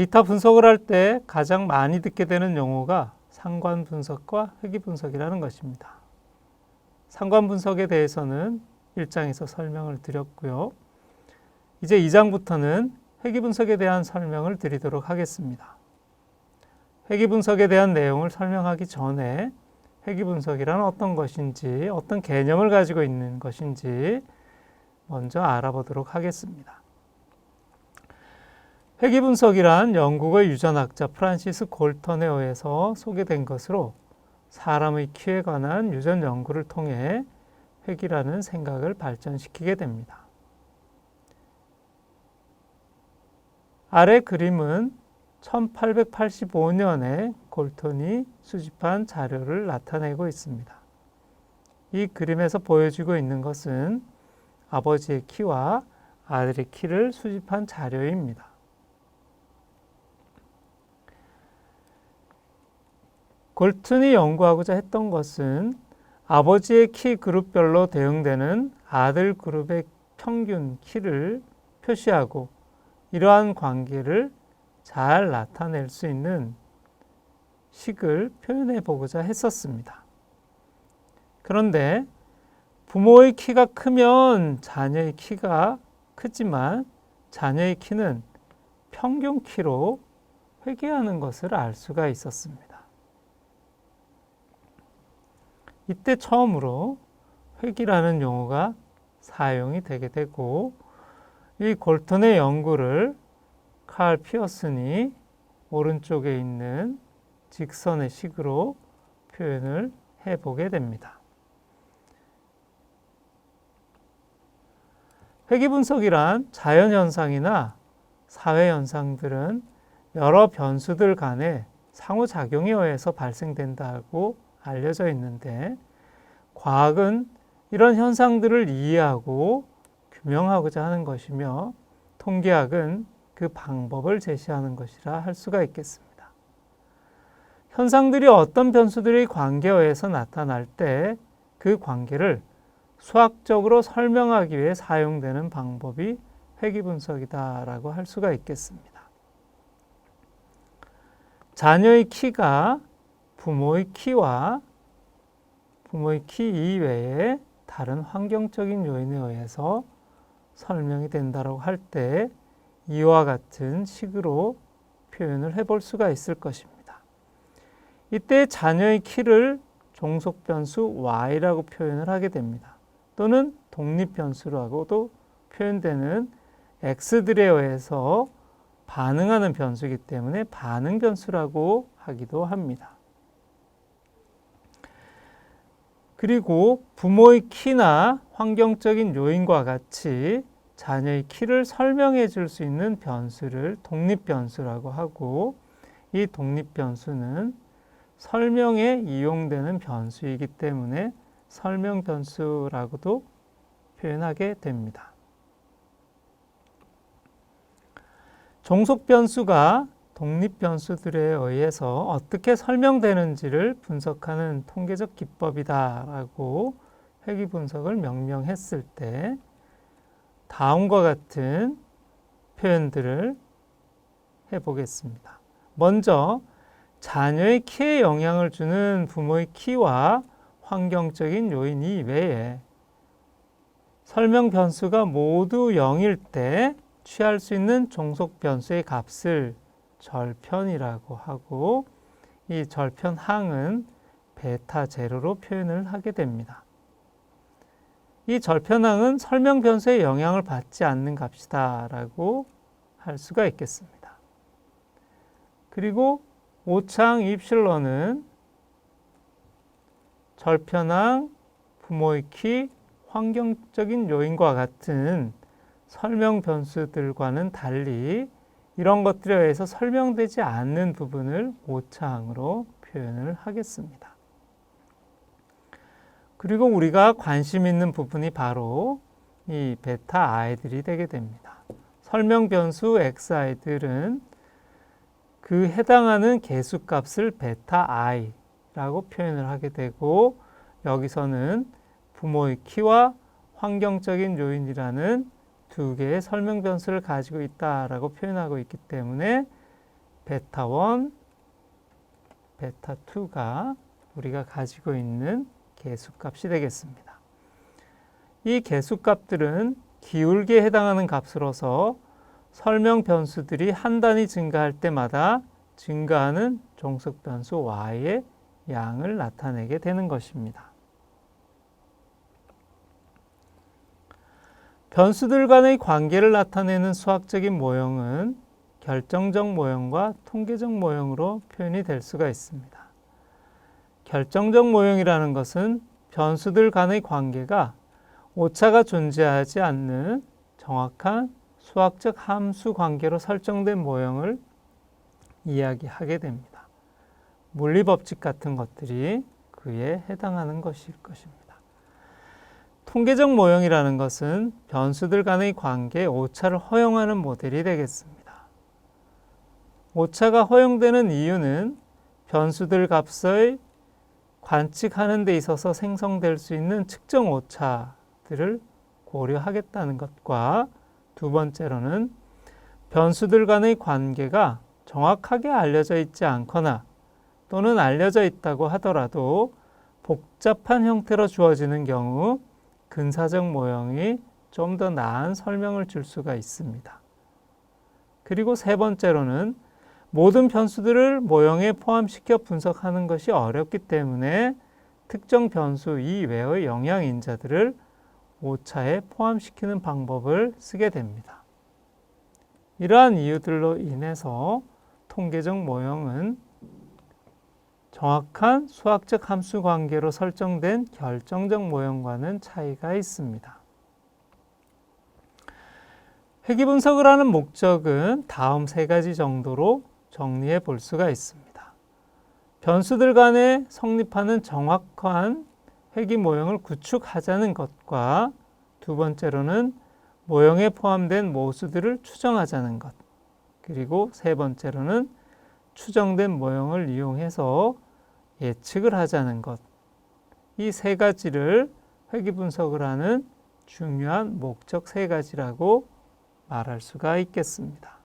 데이터 분석을 할 때 가장 많이 듣게 되는 용어가 상관 분석과 회귀 분석이라는 것입니다. 상관 분석에 대해서는 1장에서 설명을 드렸고요. 이제 2장부터는 회귀 분석에 대한 설명을 드리도록 하겠습니다. 회귀 분석에 대한 내용을 설명하기 전에 회귀 분석이란 어떤 것인지, 어떤 개념을 가지고 있는 것인지 먼저 알아보도록 하겠습니다. 회귀 분석이란 영국의 유전학자 프란시스 골턴에 의해서 소개된 것으로 사람의 키에 관한 유전 연구를 통해 회귀라는 생각을 발전시키게 됩니다. 아래 그림은 1885년에 골턴이 수집한 자료를 나타내고 있습니다. 이 그림에서 보여지고 있는 것은 아버지의 키와 아들의 키를 수집한 자료입니다. 골튼이 연구하고자 했던 것은 아버지의 키 그룹별로 대응되는 아들 그룹의 평균 키를 표시하고 이러한 관계를 잘 나타낼 수 있는 식을 표현해 보고자 했었습니다. 그런데 부모의 키가 크면 자녀의 키가 크지만 자녀의 키는 평균 키로 회귀하는 것을 알 수가 있었습니다. 이때 처음으로 회귀라는 용어가 사용이 되게 되고 이 골턴의 연구를 칼 피어슨이 오른쪽에 있는 직선의 식으로 표현을 해보게 됩니다. 회귀 분석이란 자연 현상이나 사회 현상들은 여러 변수들 간의 상호작용에 의해서 발생된다고 알려져 있는데 과학은 이런 현상들을 이해하고 규명하고자 하는 것이며 통계학은 그 방법을 제시하는 것이라 할 수가 있겠습니다. 현상들이 어떤 변수들의 관계에 의해서 나타날 때 그 관계를 수학적으로 설명하기 위해 사용되는 방법이 회귀 분석이다라고 할 수가 있겠습니다. 자녀의 키가 부모의 키와 부모의 키 이외에 다른 환경적인 요인에 의해서 설명이 된다고 할 때 이와 같은 식으로 표현을 해볼 수가 있을 것입니다. 이때 자녀의 키를 종속 변수 y라고 표현을 하게 됩니다. 또는 독립 변수라고도 표현되는 x들에 의해서 반응하는 변수이기 때문에 반응 변수라고 하기도 합니다. 그리고 부모의 키나 환경적인 요인과 같이 자녀의 키를 설명해 줄 수 있는 변수를 독립 변수라고 하고 이 독립 변수는 설명에 이용되는 변수이기 때문에 설명 변수라고도 표현하게 됩니다. 종속 변수가 독립 변수들에 의해서 어떻게 설명되는지를 분석하는 통계적 기법이다라고 회귀 분석을 명명했을 때 다음과 같은 표현들을 해보겠습니다. 먼저 자녀의 키에 영향을 주는 부모의 키와 환경적인 요인 이외에 설명 변수가 모두 0일 때 취할 수 있는 종속 변수의 값을 절편이라고 하고 이 절편항은 베타 제로로 표현을 하게 됩니다. 이 절편항은 설명 변수의 영향을 받지 않는 값이다 라고 할 수가 있겠습니다. 그리고 오창 입실러는 절편항, 부모의 키, 환경적인 요인과 같은 설명 변수들과는 달리 이런 것들에 의해서 설명되지 않는 부분을 오차항으로 표현을 하겠습니다. 그리고 우리가 관심 있는 부분이 바로 이 베타 i들이 되게 됩니다. 설명 변수 xi들은 그 해당하는 개수값을 베타 i라고 표현을 하게 되고 여기서는 부모의 키와 환경적인 요인이라는 두 개의 설명 변수를 가지고 있다라고 표현하고 있기 때문에 베타 1, 베타 2가 우리가 가지고 있는 개수값이 되겠습니다. 이 개수값들은 기울기에 해당하는 값으로서 설명 변수들이 한 단위 증가할 때마다 증가하는 종속 변수 y의 양을 나타내게 되는 것입니다. 변수들 간의 관계를 나타내는 수학적인 모형은 결정적 모형과 통계적 모형으로 표현이 될 수가 있습니다. 결정적 모형이라는 것은 변수들 간의 관계가 오차가 존재하지 않는 정확한 수학적 함수 관계로 설정된 모형을 이야기하게 됩니다. 물리 법칙 같은 것들이 그에 해당하는 것일 것입니다. 통계적 모형이라는 것은 변수들 간의 관계 오차를 허용하는 모델이 되겠습니다. 오차가 허용되는 이유는 변수들 값의 관측하는 데 있어서 생성될 수 있는 측정 오차들을 고려하겠다는 것과 두 번째로는 변수들 간의 관계가 정확하게 알려져 있지 않거나 또는 알려져 있다고 하더라도 복잡한 형태로 주어지는 경우 근사적 모형이 좀 더 나은 설명을 줄 수가 있습니다. 그리고 세 번째로는 모든 변수들을 모형에 포함시켜 분석하는 것이 어렵기 때문에 특정 변수 이외의 영향 인자들을 오차에 포함시키는 방법을 쓰게 됩니다. 이러한 이유들로 인해서 통계적 모형은 정확한 수학적 함수 관계로 설정된 결정적 모형과는 차이가 있습니다. 회귀 분석을 하는 목적은 다음 세 가지 정도로 정리해 볼 수가 있습니다. 변수들 간에 성립하는 정확한 회귀 모형을 구축하자는 것과 두 번째로는 모형에 포함된 모수들을 추정하자는 것. 그리고 세 번째로는 추정된 모형을 이용해서 예측을 하자는 것. 이 세 가지를 회귀 분석을 하는 중요한 목적 세 가지라고 말할 수가 있겠습니다.